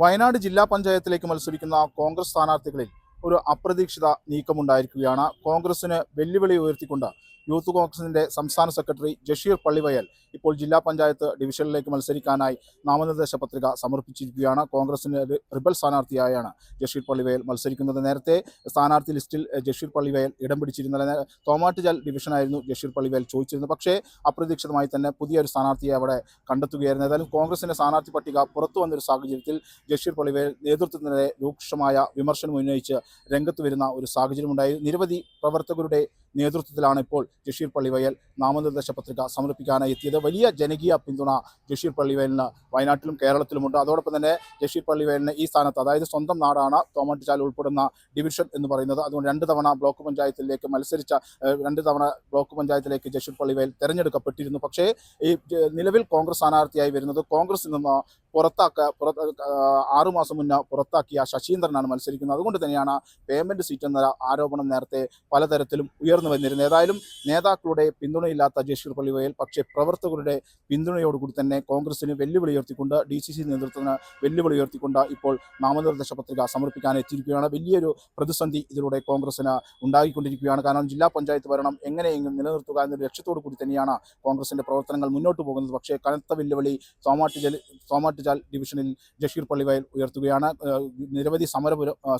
വയനാട് ജില്ലാ പഞ്ചായത്തിലേക്ക് മത്സരിക്കുന്ന കോൺഗ്രസ് സ്ഥാനാർത്ഥികളിൽ ഒരു അപ്രതീക്ഷിത നീക്കമുണ്ടായിരിക്കുകയാണ്. കോൺഗ്രസിന് വെല്ലുവിളി ഉയർത്തിക്കൊണ്ട് യൂത്ത് കോൺഗ്രസിന്റെ സംസ്ഥാന സെക്രട്ടറി ജഷീർ പള്ളിവയൽ ഇപ്പോൾ ജില്ലാ പഞ്ചായത്ത് ഡിവിഷനിലേക്ക് മത്സരിക്കാനായി നാമനിർദ്ദേശ പത്രിക സമർപ്പിച്ചിരിക്കുകയാണ്. കോൺഗ്രസിന്റെ റിബൽ സ്ഥാനാർത്ഥിയായാണ് ജഷീർ പള്ളിവയൽ മത്സരിക്കുന്നത്. നേരത്തെ സ്ഥാനാർത്ഥി ലിസ്റ്റിൽ ജഷീർ പള്ളിവയൽ ഇടം പിടിച്ചിരുന്നില്ല. തോമാട്ടുചാൽ ഡിവിഷനായിരുന്നു ജഷീർ പള്ളിവയൽ ചോദിച്ചിരുന്നത്. പക്ഷേ അപ്രതീക്ഷിതമായി തന്നെ പുതിയൊരു സ്ഥാനാർത്ഥിയെ അവിടെ കണ്ടെത്തുകയായിരുന്നു. ഏതായാലും കോൺഗ്രസിന്റെ സ്ഥാനാർത്ഥി പട്ടിക പുറത്തു വന്നൊരു സാഹചര്യത്തിൽ ജഷീർ പള്ളിവയൽ നേതൃത്വത്തിനെതിരെ രൂക്ഷമായ വിമർശനം ഉന്നയിച്ച് രംഗത്ത് വരുന്ന ഒരു സാഹചര്യമുണ്ടായി. നിരവധി പ്രവർത്തകരുടെ നേതൃത്വത്തിലാണ് ഇപ്പോൾ ജഷീർ പള്ളിവയൽ നാമനിർദ്ദേശ പത്രിക സമർപ്പിക്കാനായി എത്തിയത്. വലിയ ജനകീയ പിന്തുണ ജഷീർ പള്ളിവയലിന് വയനാട്ടിലും കേരളത്തിലുമുണ്ട്. അതോടൊപ്പം തന്നെ ജഷീർ പള്ളിവയലിന് ഈ സ്ഥാനത്ത് അതായത് സ്വന്തം നാടാണ് തോമാട്ടിച്ചാൽ ഉൾപ്പെടുന്ന ഡിവിഷൻ എന്ന് പറയുന്നത്. അതുകൊണ്ട് രണ്ട് തവണ ബ്ലോക്ക് പഞ്ചായത്തിലേക്ക് മത്സരിച്ച രണ്ട് തവണ ബ്ലോക്ക് പഞ്ചായത്തിലേക്ക് ജഷീർ പള്ളിവയൽ തെരഞ്ഞെടുക്കപ്പെട്ടിരുന്നു. പക്ഷേ ഈ നിലവിൽ കോൺഗ്രസ് സ്ഥാനാർത്ഥിയായി വരുന്നത് കോൺഗ്രസിൽ നിന്ന് പുറത്താക്ക പുറത്ത് ആറുമാസം മുന്നേ പുറത്താക്കിയ ശശീന്ദ്രനാണ് മത്സരിക്കുന്നത്. അതുകൊണ്ട് തന്നെയാണ് പേയ്മെന്റ് സീറ്റ് എന്ന ആരോപണം നേരത്തെ പലതരത്തിലും ഉയർന്നു വന്നിരുന്നത്. ഏതായാലും നേതാക്കളുടെ പിന്തുണയില്ലാത്ത ജഷീർ പള്ളിവയൽ പക്ഷേ പ്രവർത്തകരുടെ പിന്തുണയോടുകൂടി തന്നെ കോൺഗ്രസിന് വെല്ലുവിളി ഉയർത്തിക്കൊണ്ട് ഡി സി സി നേതൃത്വത്തിന് വെല്ലുവിളി ഉയർത്തിക്കൊണ്ട് ഇപ്പോൾ നാമനിർദ്ദേശ പത്രിക സമർപ്പിക്കാൻ എത്തിയിരിക്കുകയാണ്. വലിയൊരു പ്രതിസന്ധി ഇതിലൂടെ കോൺഗ്രസിന് ഉണ്ടാക്കിക്കൊണ്ടിരിക്കുകയാണ് കാരണം ജില്ലാ പഞ്ചായത്ത് ഭരണം എങ്ങനെയെങ്കിലും നിലനിർത്തുക എന്നൊരു ലക്ഷ്യത്തോടു കൂടി തന്നെയാണ് കോൺഗ്രസിന്റെ പ്രവർത്തനങ്ങൾ മുന്നോട്ട് പോകുന്നത്. പക്ഷേ കനത്ത വെല്ലുവിളി തോമാട്ടുചൽ തോമാട്ടുചാൽ ഡിവിഷനിൽ ജഷീർ പള്ളിവയൽ ഉയർത്തുകയാണ്. നിരവധി സമര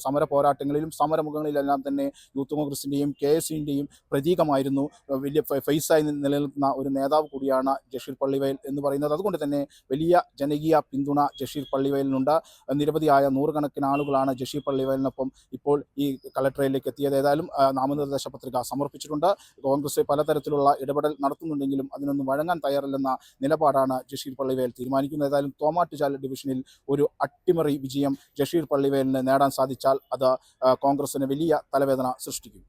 സമര പോരാട്ടങ്ങളിലും സമരമുഖങ്ങളിലെല്ലാം തന്നെ യൂത്ത് കോൺഗ്രസിന്റെയും കെ എസ് യുവിന്റെയും പ്രതീകമായിരുന്നു. വലിയ ഫേസായി നിലനിൽക്കുന്ന ഒരു നേതാവ് കൂടിയാണ് ജഷീർ പള്ളിവയൽ എന്ന് പറയുന്നത്. അതുകൊണ്ട് തന്നെ വലിയ ജനകീയ പിന്തുണ ജഷീർ പള്ളിവയലിനുണ്ട്. നിരവധിയായ നൂറുകണക്കിന് ആളുകളാണ് ജഷീർ പള്ളിവയലിനൊപ്പം ഇപ്പോൾ ഈ കലക്ടറേറ്റിലേക്ക് എത്തിയത്. ഏതായാലും നാമനിർദ്ദേശ പത്രിക സമർപ്പിച്ചിട്ടുണ്ട്. കോൺഗ്രസ് പലതരത്തിലുള്ള ഇടപെടൽ നടത്തുന്നുണ്ടെങ്കിലും അതിനൊന്നും വഴങ്ങാൻ തയ്യാറില്ലെന്ന നിലപാടാണ് ജഷീർ പള്ളിവയൽ തീരുമാനിക്കുന്നത്. ഏതായാലും തോമാട്ടുചാൽ ഡിവിഷനിൽ ഒരു അട്ടിമറി വിജയം ജഷീർ പള്ളിവേലിന് നേടാൻ സാധിച്ചാൽ അത് കോൺഗ്രസിന് വലിയ തലവേദന സൃഷ്ടിക്കും.